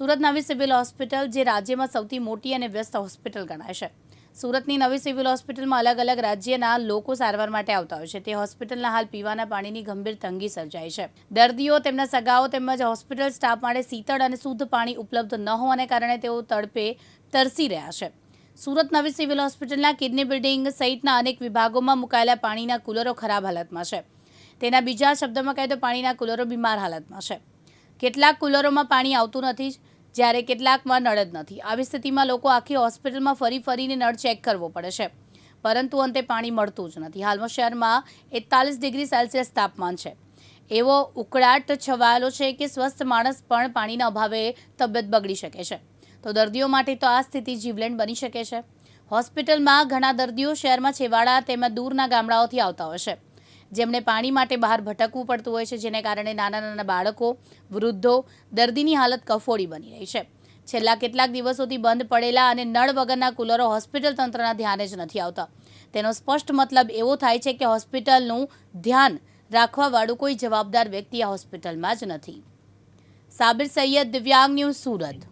સુરત નવી civil hospital, જે રાજ્યમાં સૌથી મોટી અને વ્યસ્ત હોસ્પિટલ ગણાય છે. સુરતની નવી સિવિલ હોસ્પિટલમાં અલગ અલગ રાજ્યના લોકો સારવાર માટે આવતા હોય છે. તે હોસ્પિટલના હાલ પીવાના પાણીની ગંભીર તંગી સર્જાઈ છે. દર્દીઓ, તેમના સગાઓ તેમજ હોસ્પિટલ સ્ટાફ માટે શીતળ અને શુદ્ધ પાણી ઉપલબ્ધ ન હોવાને કારણે તેઓ તડપે તરસી રહ્યા છે. સુરત નવી સિવિલ હોસ્પિટલના કિડની બિલ્ડિંગ સહિતના અનેક વિભાગોમાં મુકાયેલા પાણીના કુલરો ખરાબ હાલતમાં છે. તેના બીજા શબ્દોમાં કહે તો પાણીના કુલરો બીમાર હાલતમાં છે. કેટલાક કુલરોમાં પાણી આવતું નથી જ્યારે કેટલાકમાં નળ જ નથી. આવી સ્થિતિમાં લોકો આખી હોસ્પિટલમાં ફરી ફરીને નળ ચેક કરવો પડે છે. પરંતુ અંતે પાણી મળતું જ નથી. હાલમાં શહેરમાં એકતાલીસ ડિગ્રી સેલ્સિયસ તાપમાન છે. એવો ઉકળાટ છવાયેલો છે કે સ્વસ્થ માણસ પણ પાણીના અભાવે તબિયત બગડી શકે છે. તો દર્દીઓ માટે તો આ સ્થિતિ જીવલેણ બની શકે છે. હોસ્પિટલમાં ઘણા દર્દીઓ શહેરમાં છેવાડા તેમજ દૂરના ગામડાઓથી આવતા હોય છે. જેમણે પાણી માટે બહાર ભટકવું પડતું હોય છે, જેને કારણે નાના નાના બાળકો, વૃદ્ધો, દર્દીની હાલત કફોડી બની રહી છે. છેલ્લા કેટલાક દિવસોથી બંધ પડેલા અને નળ વગરના કુલરો હોસ્પિટલ તંત્રના ધ્યાને જ નથી આવતા. તેનો સ્પષ્ટ મતલબ એવો થાય છે કે હોસ્પિટલનું ધ્યાન રાખવાવાળું કોઈ જવાબદાર વ્યક્તિ આ હોસ્પિટલમાં જ નથી. સાબિર સૈયદ, દિવ્યાંગ ન્યૂઝ સુરત.